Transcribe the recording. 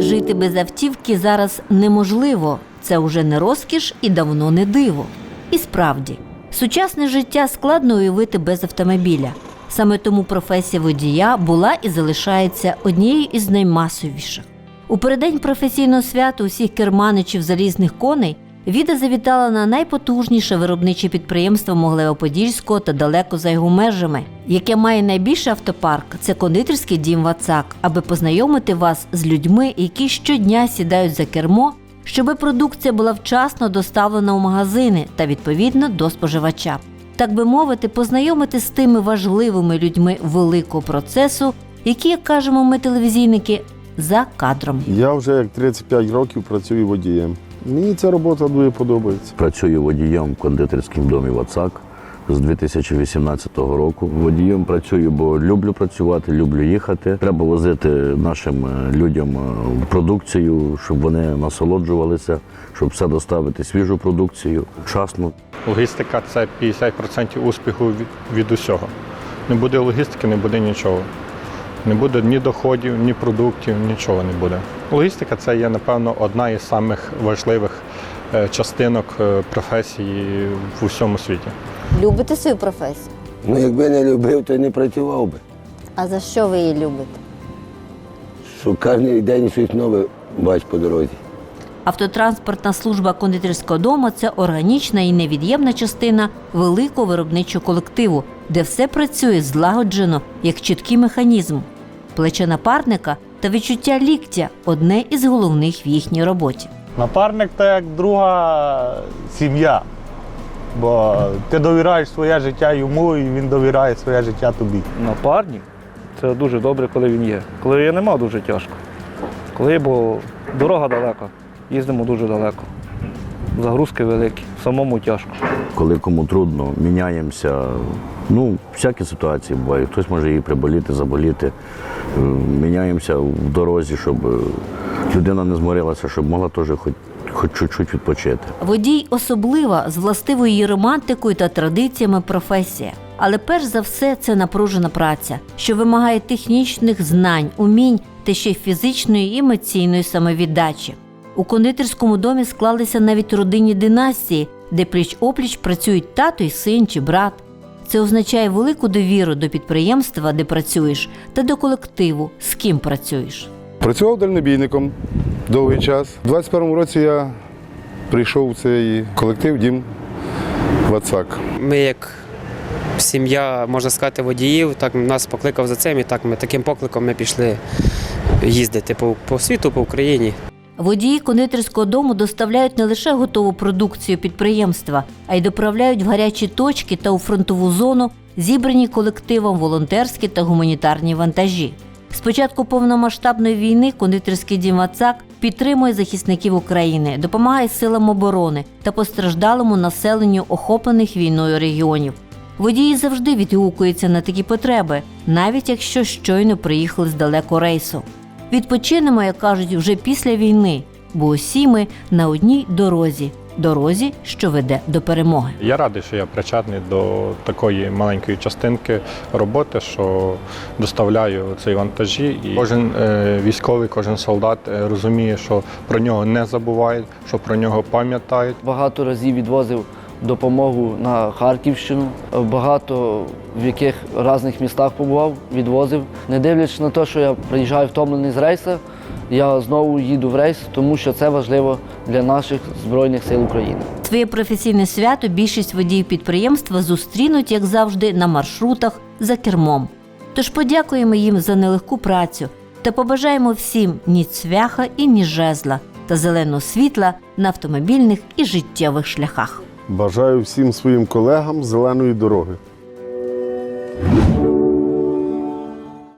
Жити без автівки зараз неможливо. Це вже не розкіш і давно не диво. І справді, сучасне життя складно уявити без автомобіля. Саме тому професія водія була і залишається однією із наймасовіших. У переддень професійного свята усіх керманичів залізних коней Віда завітала на найпотужніше виробниче підприємство Моглево-Подільського та далеко за його межами, яке має найбільший автопарк. Це кондитерський дім Вацак, аби познайомити вас з людьми, які щодня сідають за кермо, щоби продукція була вчасно доставлена у магазини та відповідно до споживача. Так би мовити, познайомити з тими важливими людьми великого процесу, які, як кажемо ми телевізійники, за кадром. Я вже як 35 років працюю водієм. Мені ця робота дуже подобається. Працюю водієм в кондитерському домі Вацак з 2018 року. Водієм працюю, бо люблю працювати, люблю їхати. Треба возити нашим е, людям е, продукцію, щоб вони насолоджувалися, щоб все доставити свіжу продукцію вчасно. Логістика це 50% успіху від, від усього. Не буде логістики, не буде нічого. Не буде ні доходів, ні продуктів, нічого не буде. Логістика це є, напевно, одна із самих важливих е, частинок е, професії в усьому світі. Любите свою професію? Ну, якби не любив, то не працював би. А за що ви її любите? Що кожен день щось нове бач по дорозі. Автотранспортна служба кондитерського дому це органічна і невід'ємна частина великого виробничого колективу, де все працює злагоджено як чіткий механізм. Плече напарника та відчуття ліктя одне із головних в їхній роботі. Напарник це як друга сім'я. Бо ти довіряєш своє життя йому, і він довіряє своє життя тобі. Напарник це дуже добре, коли він є. Коли його нема, дуже тяжко. Коли бо дорога далека, їздимо дуже далеко. Загрузки великі, самому тяжко. Коли кому трудно, міняємося. Ну, всякі ситуації бувають. Хтось може її приболіти, заболіти. Міняємося в дорозі, щоб людина не зморилася, щоб могла теж хоч, хоч чуть-чуть відпочити. Водій особлива з властивою її романтикою та традиціями професія. Але перш за все це напружена праця, що вимагає технічних знань, умінь та ще й фізичної і емоційної самовіддачі. У кондитерському домі склалися навіть родинні династії, де пліч опліч працюють тато й син чи брат. Це означає велику довіру до підприємства, де працюєш, та до колективу, з ким працюєш. Працював дальнобійником довгий час. У 21-му році я прийшов в цей колектив Дім Вацак. Ми як сім'я, можна сказати, водіїв, так нас покликав за цим, і так ми таким покликом ми пішли їздити по, по світу, по Україні. Водії кондитерського дому доставляють не лише готову продукцію підприємства, а й доправляють в гарячі точки та у фронтову зону зібрані колективом волонтерські та гуманітарні вантажі. З початку повномасштабної війни кондитерський дім Вацак підтримує захисників України, допомагає силам оборони та постраждалому населенню охоплених війною регіонів. Водії завжди відгукуються на такі потреби, навіть якщо щойно приїхали з далеко рейсу. Відпочинемо, як кажуть, вже після війни, бо усі ми на одній дорозі дорозі, що веде до перемоги. Я радий, що я причетний до такої маленької частинки роботи, що доставляю ці вантажі. І кожен е, військовий, кожен солдат е, розуміє, що про нього не забувають, що про нього пам'ятають. Багато разів відвозив допомогу на Харківщину, багато в яких різних містах побував, відвозив. Не дивлячись на те, що я приїжджаю втомлений з рейсу, я знову їду в рейс, тому що це важливо для наших Збройних сил України. Своє професійне свято більшість водіїв підприємства зустрінуть, як завжди, на маршрутах за кермом. Тож подякуємо їм за нелегку працю та побажаємо всім ні цвяха і ні жезла та зеленого світла на автомобільних і життєвих шляхах. Бажаю всім своїм колегам зеленої дороги.